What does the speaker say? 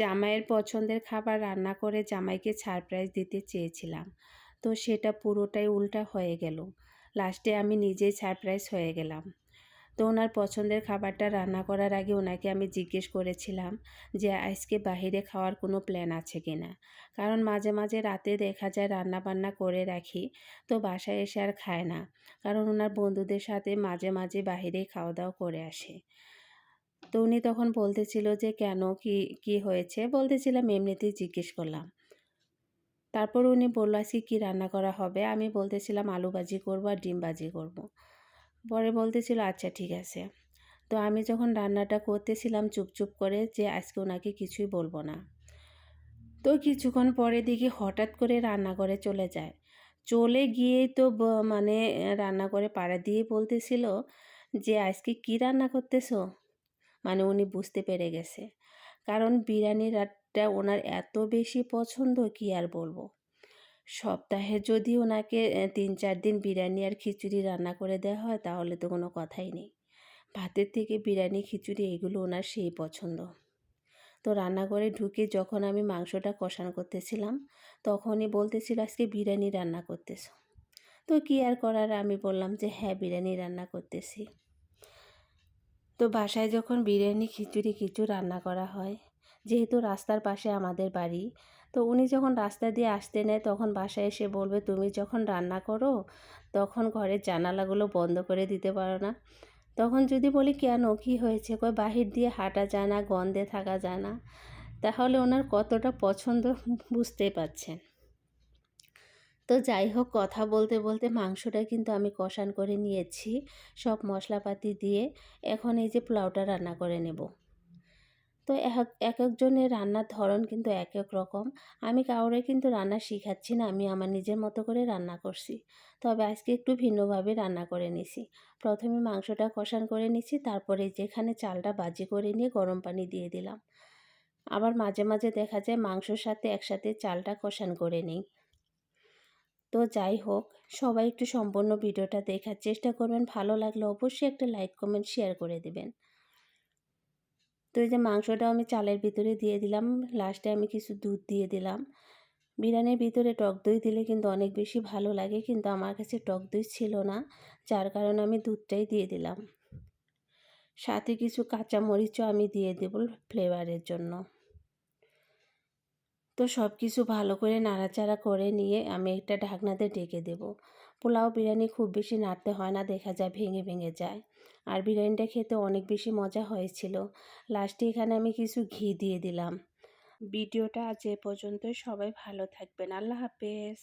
জামাইয়ের পছন্দের খাবার রান্না করে জামাইকে সারপ্রাইজ দিতে চেয়েছিলাম। তো সেটা পুরোটাই উল্টা হয়ে গেল। লাস্টে আমি নিজেই সারপ্রাইজ হয়ে গেলাম। তো ওনার পছন্দের খাবারটা রান্না করার আগে ওনাকে আমি জিজ্ঞেস করেছিলাম যে, আজকে বাহিরে খাওয়ার কোনো প্ল্যান আছে কি না কারণ মাঝে মাঝে রাতে দেখা যায় রান্না বান্না করে রাখি, তো বাসায় এসে আর খায় না। কারণ ওনার বন্ধুদের সাথে মাঝে মাঝে বাহিরেই খাওয়া দাওয়া করে আসে। তো উনি তখন বলতেছিল যে, কেন? কি কি হয়েছে? বলতেছিলাম, এমনিতেই জিজ্ঞেস করলাম। তারপর উনি বলল, আজকে কী রান্না করা হবে? আমি বলতেছিলাম, আলু ভাজি করব আর ডিম ভাজি করব। পরে বলতেছিল আচ্ছা ঠিক আছে। তো আমি যখন রান্নাটা করতেছিলাম চুপচুপ করে যে, আজকে ওনাকে কিছুই বলব না। তো কিছুক্ষণ পরে দেখি হঠাৎ করে রান্নাঘরে চলে যায়। চলে গিয়েই তো মানে রান্নাঘরে পাড়া দিয়ে বলতেছিল যে, আজকে কি রান্না করতেছো? মানে উনি বুঝতে পেরে গেছে। কারণ বিরিয়ানি রাতটা ওনার এত বেশি পছন্দ কি আর বলব? সপ্তাহে যদি ওনাকে তিন চার দিন বিরিয়ানি আর খিচুড়ি রান্না করে দেওয়া হয়, তাহলে তো কোনো কথাই নেই। ভাতের থেকে বিরিয়ানি, খিচুড়ি এগুলো ওনার সেই পছন্দ। তো রান্নাঘরে ঢুকে যখন আমি মাংসটা কষান করতেছিলাম, তখনই বলতেছিল, আজকে বিরিয়ানি রান্না করতেছ। তো কী আর করার? আমি বললাম যে হ্যাঁ বিরিয়ানি রান্না করতেছি। তো বাসায় যখন বিরিয়ানি, খিচুড়ি, কিছু রান্না করা হয়, যেহেতু রাস্তার পাশে আমাদের বাড়ি, তো উনি যখন রাস্তা দিয়ে আসতে নেয়, তখন বাসায় এসে বলবে, তুমি যখন রান্না করো, তখন ঘরের জানালাগুলো বন্ধ করে দিতে পারো না। তখন যদি বলি, কেন? কি হয়েছে? কয় বাহির দিয়ে হাঁটা যায় না, গন্ধে থাকা যায় না? তাহলে ওনার কতটা পছন্দ বুঝতেই পারছেন। তো যাই হোক, কথা বলতে বলতে মাংসটা কিন্তু আমি কষান করে নিয়েছি সব মশলাপাতি দিয়ে। এখন এই যে পোলাওটা রান্না করে নেব। তো এক এক একজনের রান্নার ধরন কিন্তু এক এক রকম। আমি কাউরে কিন্তু রান্না শিখাচ্ছি না, আমি আমার নিজের মতো করে রান্না করছি। তবে আজকে একটু ভিন্নভাবে রান্না করে নিছি। প্রথমে মাংসটা কষান করে নিছি, তারপরে যেখানে চালটা বাজি করে নিয়ে গরম পানি দিয়ে দিলাম। আবার মাঝে মাঝে দেখা যায় মাংসর সাথে একসাথে চালটা কষান করে নিই। তো যাই হোক, সবাই একটু সম্পূর্ণ ভিডিওটা দেখার চেষ্টা করবেন। ভালো লাগলে অবশ্যই একটা লাইক কমেন্ট শেয়ার করে দেবেন। তো এই যে মাংসটা আমি চালের ভিতরে দিয়ে দিলাম। লাস্টে আমি কিছু দুধ দিয়ে দিলাম। বিরিয়ানির ভিতরে টক দই দিলে কিন্তু অনেক বেশি ভালো লাগে, কিন্তু আমার কাছে টক দই ছিল না, যার কারণে আমি দুধটাই দিয়ে দিলাম। সাথে কিছু কাঁচা মরিচও আমি দিয়ে দেব ফ্লেভারের জন্য। তো সব কিছু ভালো করে নাড়াচাড়া করে নিয়ে আমি একটা ঢাকনাতে ঢেকে দেব। পোলাও বিরিয়ানি খুব বেশি নাড়তে হয় না, দেখা যায় ভেঙে ভেঙে যায়। আর বিরিয়ানিটা খেতে অনেক বেশি মজা হয়েছিল। লাস্টে এখানে আমি কিছু ঘি দিয়ে দিলাম। ভিডিওটা আজ এ পর্যন্তই। সবাই ভালো থাকবেন। আল্লাহ হাফেজ।